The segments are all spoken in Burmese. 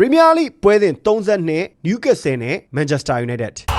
ပရီးမီးယားလိပွဲစဉ်32နယူကက်ဆယ်နဲ့မန်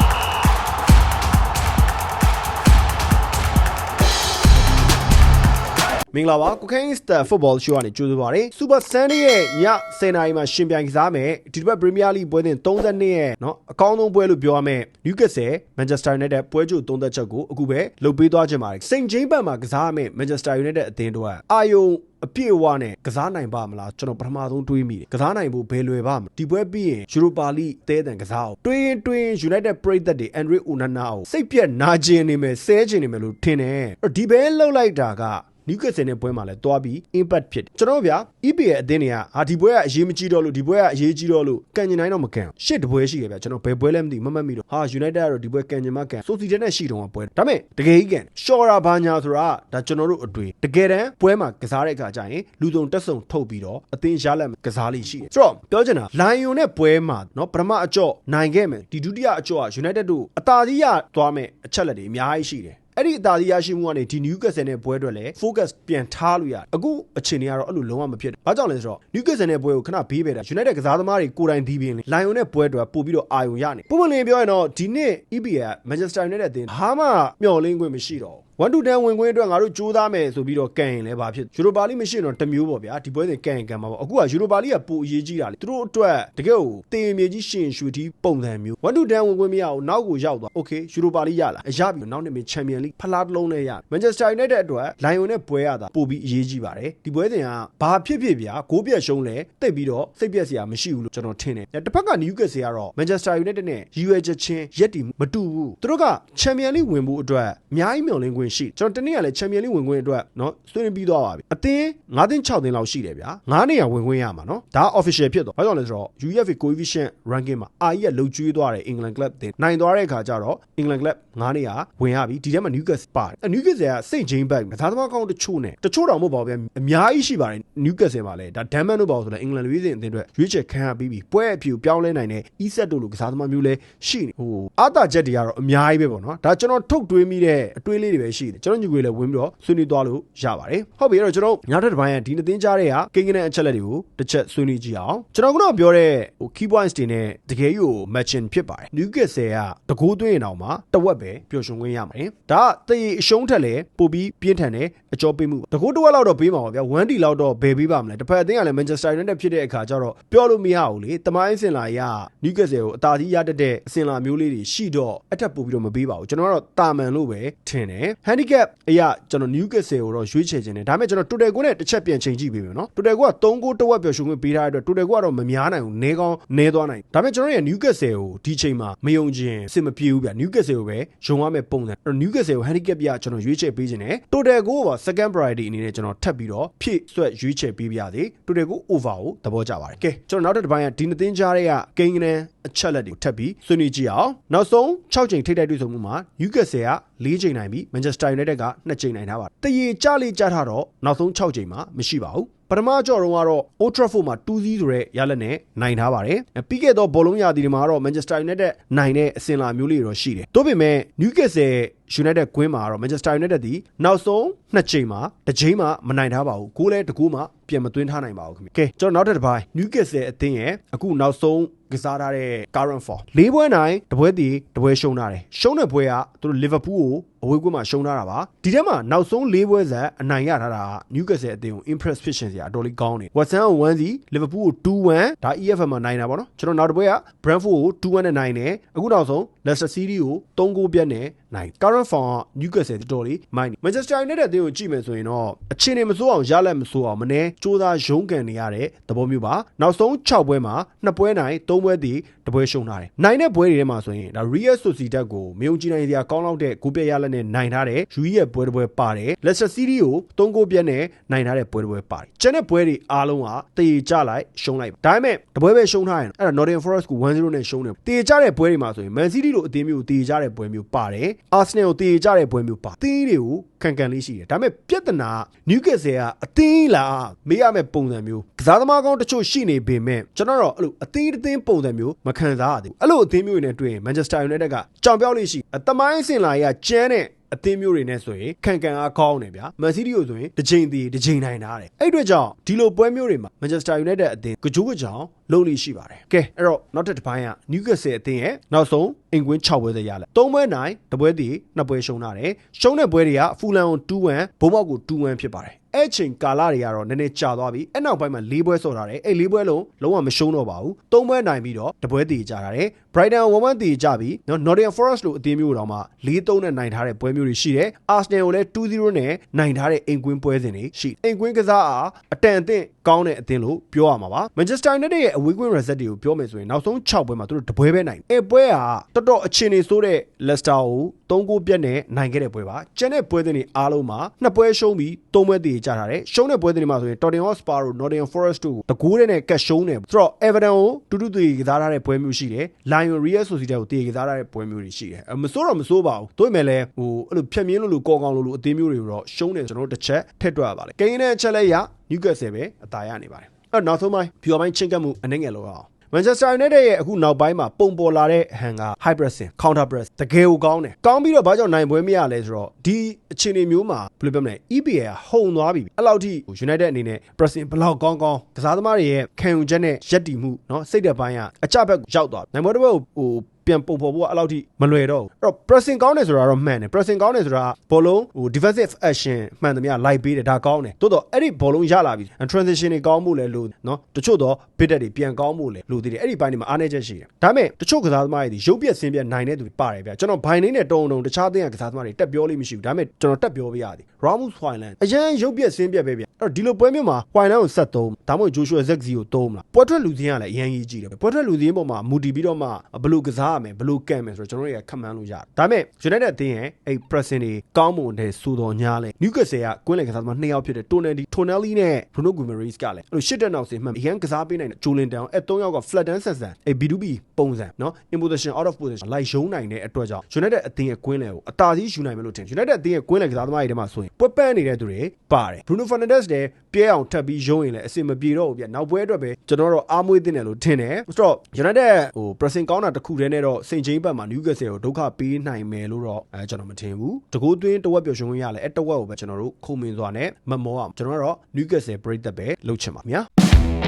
မင်္ဂလာပါကိုခိုင်းစတာဖုတ်ဘောရှိုးကနေကြိုဆိုပါရစေစူပါဆန်ဒေးရဲ့ည10နာရီမှာရှင်ပြိုင်ကစားမယ်ဒီတစ်ပတ်ပရီးမီးယားလိပွဲစဉ်32ရဲ့เนาะအကောင်းဆုံးပွဲလို့ပြောရမယ်နယူကက်ဆယ်မန်ချက်စတာယူနိုက်တက်ပွဲကြိုသုံးသက်ချက်ကိုအခုပဲလုပ်ပေးသွားခြင်းပါတယ်စိန်ဂျိမ်းဘတ်မှာကစားရမယ်မန်ချက်စတာယူနိုက်တက်အသင်းတို့ကအာယုံအပြည့်အဝနဲ့ကစားနိုင်ပါမလားကျွန်တော်ပထမဆုံးတွေးမိတယ်ကစားနိုင်ဖို့ဘယ်လွယ်ပါမလဲဒီပွဲပြီးရင်ယူရိုပါလိတဲတန်ကစားအောင်တွေးရင်တွေးရင် United ပရိသတ်တွေ Andre Onana ကိုစိတ်ပြက်နာကျင်နေမယ်ဆဲကျင်နေမယ်လို့ထင်တယ်အဲ့ဒီဘဲလှုပ်လိုက်တာက နယူကက်ဆယ်နဲ့ပွဲမှာလည်းတွားပြီး impact ဖြစ်တယ်ကျွန်တော်တို့ဗျာ EPA ရဲ့အသင်းတွေကဟာဒီပွဲကအရေးမကြီးတော့လို့ဒီပွဲကအရေးကြီးတော့လို့ကန်ကျင်နိုင်တော့မကန်ရှစ်တပွဲရှိရဗျာကျွန်တော်ဘယ်ပွဲလဲမသိမမှတ်မိတော့ဟာ United ကတော့ဒီပွဲကန်ကျင်မကန်ဆိုစီတဲ့နဲ့ရှိတော့ပွဲဒါပေမဲ့တကယ်ကြီးကန်ရှော်ရာဘာညာဆိုတာဒါကျွန်တော်တို့အတွေ့တကယ်တမ်းပွဲမှာကစားတဲ့အခါကျရင်လူစုံတက်ဆုံထုတ်ပြီးတော့အသင်းရလက်ကစားလိရှိတယ်ဆိုတော့ပြောချင်တာလိုင်ယွန်နဲ့ပွဲမှာနော်ပထမအကြော့နိုင်ခဲ့မယ်ဒီဒုတိယအကြော့က United တို့အသာစီးရသွားမယ်အချက်လက်တွေအများကြီးရှိတယ်အဲ့ဒီအသာစီးရရှိမှုကနေဒီ Newcastle နဲ့ပွဲအတွက်လည်း focus ပြန်ထားလို့ရတယ်အခုအခြေအနေကတော့အဲ့လိုလုံးဝမဖြစ်ဘူး။ဘာကြောင့်လဲဆိုတော့ Newcastle နဲ့ပွဲကိုခဏဘေးပဲတာ United ကစားသမားတွေကိုယ်တိုင်ဒီးပြင်းလေ Lion နဲ့ပွဲအတွက်ပို့ပြီးတော့အာယုံရနေ။ပုံမှန်လင်းပြောရင်တော့ဒီနှစ် EPL Manchester United အသင်းဟာမှမျှော်လင့်ခွင့်မရှိတော့ဘူး။ 1 to 10ဝင်ခွင့်အတွက်ငါတို့ကြိုးစားမယ်ဆိုပြီးတော့ကန်ရင်လည်းဘာဖြစ်ယူရိုပါလိမရှိရင်တော့တစ်မျိုးပေါ့ဗျာဒီပွဲစဉ်ကန်ရင်ကန်မှာပေါ့အခုကယူရိုပါလိကပိုအရေးကြီးတာလေသူတို့အတွက်တကယ်ကိုတင်မြေကြီးရှင်ရွှေတီပုံစံမျိုး1 to 10ဝင်ခွင့်မရအောင်နောက်ကိုရောက်သွားโอเคယူရိုပါလိရလာအရပြီနောက်နေ့မင်းချန်ပီယံလိဖလားတစ်လုံးနဲ့ရမန်ချက်စတာယူနိုက်တက်အတွက်လိုင်ယွန်နဲ့ပွဲရတာပိုပြီးအရေးကြီးပါတယ်ဒီပွဲစဉ်ကဘာဖြစ်ဖြစ်ဗျာဂိုးပြတ်ရှုံးလဲတိတ်ပြီးတော့စိတ်ပြက်စရာမရှိဘူးလို့ကျွန်တော်ထင်တယ်တစ်ဖက်ကနယူကက်ဆယ်ကတော့မန်ချက်စတာယူနိုက်တက်နဲ့ရည်ရွယ်ချက်ချင်းရက်တီမတူဘူးသူတို့ကချန်ပီယံလိဝင်ဖို့အတွက်အများကြီးမျှော်လင့်ခွင့် ရှိကျွန်တော်တနေ့ကလည်းချန်ပီယံလိဝင်ခွင့်အတွက်เนาะဆွေးနွေးပြီးသွားပါပြီအသင်း9သင်း6သင်းလောက်ရှိတယ်ဗျာ9နေရာဝင်ခွင့်ရမှာเนาะဒါ official ဖြစ်သွားဘာကြောင့်လဲဆိုတော့ UEFA coefficient ranking မှာ RE ကလှုပ်ကျွေးသွားတယ် England club တင်နိုင်သွားတဲ့အခါကျတော့ England club 9နေရာဝင်ရပြီဒီထဲမှာ Newcastle ပါတယ် Newcastle ကစိတ်ချင်းဘက်ကစားသမားကောင်းတချို့နဲ့တချို့တော့မဟုတ်ပါဘူးဗျအများကြီးရှိပါတယ် Newcastle မှာလည်းဒါ Damman တို့ပါဆိုလဲ England လူကြီးစဉ်အသင်းအတွက်ရွေးချယ်ခံရပြီးပြီပွဲအဖြစ်ပြောင်းလဲနိုင်တဲ့ Iset တို့လိုကစားသမားမျိုးလည်းရှိနေဟိုအာတာချက်တွေကတော့အများကြီးပဲပေါ့နော်ဒါကျွန်တော်ထုတ်တွေးမိတဲ့အတွေးလေးတွေပဲ ရှိတယ်ကျွန်တော်ညွေလည်းဝင်ပြီးတော့ဆွေးနွေးသွားလို့ရပါတယ်ဟုတ်ပြီအဲ့တော့ကျွန်တော်ညတစ်ပိုင်းကဒီနှစ်သင်းကြားတဲ့ကကိန်းကနအချက်လက်တွေကိုတစ်ချက်ဆွေးနွေးကြည့်အောင်ကျွန်တော်ကတော့ပြောတဲ့ဟို key points တွေနဲ့တကယ်ကြီးကို matching ဖြစ်ပါတယ် Newcastle ကတကိုးသွင်းရင်တော့မှတဝက်ပဲပျော်ရွှင်ခွင့်ရပါတယ်ဒါကတည်အရှုံးထက်လည်းပိုပြီးပြင်းထန်တဲ့အကြောပေးမှုတကိုးတစ်ဝက်လောက်တော့ပေးမှာပါဗျာ1 D လောက်တော့ဘယ်ပေးပါမလဲတစ်ဖက်အသင်းကလည်း Manchester United ဖြစ်တဲ့အခါကျတော့ပြောလို့မရဘူးလေတမိုင်းစင်လာရ Newcastle ကိုအသာကြီးရတတ်တဲ့အစင်လာမျိုးလေးတွေရှိတော့အထက်ပို့ပြီးတော့မပေးပါဘူးကျွန်တော်ကတော့တာမန်လို့ပဲထင်တယ် handicap အရာကျွန်တော် Newcastle ကိုတော့ရွေးချယ်ခြင်းတယ်ဒါပေမဲ့ကျွန်တော် total ကိုနဲ့တစ်ချက်ပြန်ချိန်ကြည့်ပေးမယ်နော် total ကိုက3ကိုတစ်ဝက်ပျော်ရွှင်ခွင့်ပေးထားတဲ့အတွက် total ကိုကတော့မများနိုင်ဘူးနဲကောင်းနဲသွားနိုင်ဒါပေမဲ့ကျွန်တော်ရဲ့ Newcastle ကိုဒီချိန်မှာမယုံခြင်းအဆင်မပြေဘူးဗျ Newcastle ကိုပဲယုံရမယ့်ပုံစံအဲ့တော့ Newcastle ကို handicap ပြကျွန်တော်ရွေးချယ်ပေးခြင်းတယ် total ကိုပါ second priority အနေနဲ့ကျွန်တော်ထပ်ပြီးတော့ဖြည့်ဆွက်ရွေးချယ်ပေးပြရသေး total ကို over ကိုသဘောကျပါတယ်ကဲကျွန်တော်နောက်တစ်ပိုင်းကဒီနှစ်သင်းကြားတွေကကိန်းကနန်းအချက်လက်တွေကိုထပ်ပြီးဆွေးနွေးကြည့်အောင်နောက်ဆုံး6ချိန်ထိပ်တိုက်တွေ့ဆုံမှုမှာ Newcastle က4ချိန်နိုင်ပြီး Manchester United က2ချိန်နိုင်ထားပါတယ်တရေကြလေကြထားတော့နောက်ဆုံး6ချိန်မှာမရှိပါဘူးပထမကြော်တော့ကတော့ Old Trafford မှာ2-0ဆိုတဲ့ရလက်နဲ့နိုင်ထားပါတယ်။ပြီးခဲ့သောဘောလုံးရာသီတွေမှာတော့ Manchester United နိုင်တဲ့အစင်လာမျိုးလေးတွေတော့ရှိတယ်။ဒါပေမဲ့ Newcastle United ကွင်းမှာတော့ Manchester United ဒီနောက်ဆုံးနှစ်ချိန်မှာတစ်ချိန်မှမနိုင်ထားပါဘူး။ဂိုးလည်းတစ်ဂိုးမှပြန်မသွင်းထားနိုင်ပါဘူးခင်ဗျ။ကဲကျွန်တော်နောက်တစ်ပိုင်း Newcastle အသင်းရဲ့အခုနောက်ဆုံးကစားထားတဲ့ current form ၄ပွဲနိုင်တပွဲတည်တပွဲရှုံးထားတယ်။ရှုံးတဲ့ပွဲကသူတို့ Liverpool ကိုအဝေးကွင်းမှာရှုံးထားတာပါ။ဒီထဲမှာနောက်ဆုံး၄ပွဲဆက်အနိုင်ရထားတာက Newcastle အသင်းကို impress ဖြစ်ရှင်စရာအတော်လေးကောင်းတယ်။ Watson ကို1စီ Liverpool ကို2-1ဒါ EFL မှာနိုင်တာပေါ့နော်။ကျွန်တော်နောက်တစ်ပွဲက Brentford ကို2-1နဲ့နိုင်တယ်။အခုနောက်ဆုံး Leicester City ကို3ဂိုးပြတ်နဲ့နိုင် current form က Newcastle တော်တော်လေးမိုင်းနေ Manchester United အသင်းကိုကြည့်မယ်ဆိုရင်တော့အခြေအနေမစိုးအောင်ရလက်မစိုးအောင်မနေစူးစမ်းရုန်းကန်နေရတဲ့သဘောမျိုးပါနောက်ဆုံး6ပွဲမှာ2ပွဲနိုင်3ပွဲတည်တပွဲရှုံးထားတယ်နိုင်တဲ့ပွဲတွေထဲမှာဆိုရင်ဒါ Real Sociedad ကိုမယုံကြည်နိုင်စရာကောင်းလောက်တဲ့ဂိုးပြတ်ရလက်နဲ့နိုင်ထားတဲ့ယူရဲ့ပွဲတစ်ပွဲပါတယ် Leicester City ကို3ဂိုးပြတ်နဲ့နိုင်ထားတဲ့ပွဲတစ်ပွဲပါတယ်ကျန်တဲ့ပွဲတွေအားလုံးကတည်ကြလိုက်ရှုံးလိုက်ဒါပေမဲ့တပွဲပဲရှုံးထားရင်အဲ့ဒါ Nottingham Forest ကို1-0နဲ့ရှုံးတယ်တည်ကြတဲ့ပွဲတွေမှာဆိုရင် Man City လိုအသင်းမျိုးတည်ကြတဲ့ပွဲမျိုးပါတယ် Arsenal ကိုတည်ကြတဲ့ပွဲမျိုးပါသင်းတွေကိုခံကန်လေးရှိတယ်ဒါပေမဲ့ပြဿနာ Newcastle ကအသင်းလားမေးရမယ့်ပုံစံမျိုးကစားသမားကောင်းတချို့ရှိနေပေမဲ့ကျွန်တော်တော့အဲ့လိုအသင်းတစ်သင်းပုံစံမျိုးမခံစားရသေးဘူးအဲ့လိုအသင်းမျိုးတွေနဲ့တွေ့ရင် Manchester United ကကြောင်ပြောက်လေးရှိအသမိုင်းအဆင့်လာရကျန်းတဲ့ အသင်းမျိုးတွေနဲ့ဆိုရင်ခံကန်အားကောင်းတယ်ဗျာမန်စီးတီးကိုဆိုရင်တစ်ချိန်တည်းတစ်ချိန်နိုင်တာတယ်အဲ့အတွက်ကြောင့်ဒီလိုပွဲမျိုးတွေမှာ Manchester United အသင်းကြိုးကကြောင်လုံးလိရှိပါတယ်ကဲအဲ့တော့နောက်တစ်တစ်ပိုင်းက Newcastle အသင်းရဲ့နောက်ဆုံးအင်ကွင်း6ပွဲသက်ရလဲ3ပွဲနိုင်တပွဲတည်2ပွဲရှုံးတာတယ်ရှုံးတဲ့ပွဲတွေကဖူလန်ကို2-1ဘုံဘောက်ကို2-1ဖြစ်ပါတယ် အဲ့ချိန်ကာလတွေကတော့နည်းနည်းကြာသွားပြီအဲ့နောက်ပိုင်းမှာ၄ပွဲဆော်ထားတယ်အဲ့၄ပွဲလုံးလုံးဝမရှုံးတော့ပါဘူး၃ပွဲနိုင်ပြီးတော့တပွဲတည်ကြတာတယ် Brighton 1-1တည်ကြပြီနော် Nottingham Forest လို့အသင်းမျိုးတော်မှာ4-3နဲ့နိုင်ထားတဲ့ပွဲမျိုးတွေရှိတယ် Arsenal ကိုလည်း2-0နဲ့နိုင်ထားတဲ့အိမ်ကွင်းပွဲစဉ်တွေရှိအိမ်ကွင်းကစားအားအတန်အသင့်ကောင်းတဲ့အသင်းလို့ပြောရမှာပါ Manchester United ရဲ့အဝေးကွင်း result တွေကိုပြောမယ်ဆိုရင်နောက်ဆုံး6ပွဲမှာသူတို့တပွဲပဲနိုင်တယ်အဲ့ပွဲကတော်တော်အခြေအနေဆိုးတဲ့ Leicester ကို 3ဂိုးပြတ်နဲ့နိုင်ခဲ့တဲ့ပွဲပါကျန်တဲ့ပွဲစဉ်တွေအားလုံးမှာနှစ်ပွဲရှုံးပြီး3ပွဲတည်ကြထားတယ်ရှုံးတဲ့ပွဲစဉ်တွေမှာဆိုရင် Tottenham Hotspur တို့ Nottingham Forest တို့ကိုတကူးတဲ့နဲ့ကတ်ရှုံးတယ်ဆိုတော့ Everton ကိုတူတူတည်ကစားထားတဲ့ပွဲမျိုးရှိတယ် Lion Real Sociedad ကိုတည်ကစားထားတဲ့ပွဲမျိုးတွေရှိတယ်မစိုးတော့မစိုးပါဘူးတို့ပေမဲ့လည်းဟိုအဲ့လိုဖြတ်မြင်းလို့လို့ကော်ကောင်လို့လို့အသင်းမျိုးတွေကိုတော့ရှုံးတယ်ကျွန်တော်တို့တစ်ချက်ထက်တွက်ရပါလေကိန်းနဲ့အချက်လက်ရ Newcastle ပဲအသာရနေပါတယ်အဲ့နောက်ဆုံးပိုင်းဖြူပိုင်းချင်းကပ်မှုအနှဲငယ်လောက်အောင် Manchester United ရဲ့အခုနောက်ပိုင်းမှာပုံပေါ်လာတဲ့ဟန်က high pressing counter press တကယ်ကိုကောင်းတယ်ကောင်းပြီးတော့ဘာကြောင့်နိုင်ပွဲမရလဲဆိုတော့ဒီအခြေအနေမျိုးမှာဘယ်လိုပြောမလဲ EPL ကဟုန်သွားပြီအဲ့လောက်ထိ United အနေနဲ့ pressing ဘယ်လောက်ကောင်းကောင်းကစားသမားတွေရဲ့ခံယူချက်နဲ့ရက်တည်မှုเนาะစိတ်သက်ပိုင်းကအကြဘက်ကိုရောက်သွားပြီနိုင်ပွဲတစ်ပွဲကိုဟို ပြန်ပုံဖော်ဖို့ကအဲ့လောက်ထိမလွယ်တော့ဘူးအဲ့တော့ pressing ကောင်းတယ်ဆိုတာတော့မှန်တယ် pressing ကောင်းတယ်ဆိုတာဘောလုံးဟို defensive action မှန်သမျှလိုက်ပေးတယ်ဒါကောင်းတယ်သို့တော့အဲ့ဒီဘောလုံးရလာပြီ transition တွေကောင်းဖို့လည်းလို့နော်တချို့တော့ bit တွေပြန်ကောင်းဖို့လည်းလို့သေးတယ်အဲ့ဒီပိုင်းတွေမှာအားနည်းချက်ရှိတယ်ဒါပေမဲ့တချို့ကစားသမားတွေဒီရုပ်ပြက်ဆင်းပြက်နိုင်တဲ့သူတွေပါတယ်ဗျကျွန်တော်ဘိုင်နေနဲ့တုံတုံတခြားသင်းကကစားသမားတွေတက်ပြောလို့မရှိဘူးဒါပေမဲ့ကျွန်တော်တက်ပြောပေးရသည် Ramus Hoyland အရင်ရုပ်ပြက်ဆင်းပြက်ပဲဗျအဲ့တော့ဒီလိုပွဲမျိုးမှာ Hoyland ကိုဆက်သုံးဒါမှမဟုတ် Joshua Zexi ကိုသုံးမလားပွဲထွက်လူသင်းကလည်းအရင်ကြီးကြည့်တယ်ပွဲထွက်လူသင်းပေါ်မှာမူတည်ပြီးတော့မှဘလို့ကစားမယ်ဘယ်လိုကန့်မယ်ဆိုတော့ကျွန်တော်တို့ရခက်မှန်းလို့ရတယ်ဒါပေမဲ့ United အသင်းရဲ့အဲ့ pressing တွေကောင်းမွန်တဲ့စူတော်ညားလဲ Newcastle ကကွင်းလေကစားသမားနှစ်ယောက်ဖြစ်တဲ့ Tonali Tonali နဲ့ Bruno Guimaraes ကလည်းအဲ့လိုရှစ်တက်နောက်စင်မှန်အရန်ကစားပေးနိုင်တဲ့ Jolin Down အဲ့သုံးယောက်က flat down ဆက်ဆန်အဲ့ B2B ပုံစံเนาะ in position out of position လိုက်ရုံးနိုင်တဲ့အတွက်ကြောင့် United အသင်းရဲ့ကွင်းလေကိုအသာစီးယူနိုင်မယ်လို့ထင် United အသင်းရဲ့ကွင်းလေကစားသမားတွေထဲမှာဆိုရင်ပွဲပန်းနေတဲ့သူတွေပါတယ် Bruno Fernandes လည်းပြဲအောင်ထပ်ပြီးရုံးရင်လည်းအဆင်မပြေတော့ဘူးဗျနောက်ပွဲအတွက်ပဲကျွန်တော်တို့အားမွေးတင်တယ်လို့ထင်တယ်ဆိုတော့ United ဟို pressing ကောင်းတာတစ်ခုတည်းနဲ့တော့ ော့စိန်ချင်းဘက်မှာ Newcastle ကိုဒုက္ခပေးနိုင်မယ်လို့တော့အဲကျွန်တော်မထင်ဘူးတကူသွင်းတဝက်ပျော်ရွှင်ခွင့်ရလဲအဲတဝက်ကိုပဲကျွန်တော်တို့ခုံမင်စွာနဲ့မမောအောင်ကျွန်တော်ကတော့ Newcastle ပြိသက်ပဲလုပ်ချင်ပါဗျာ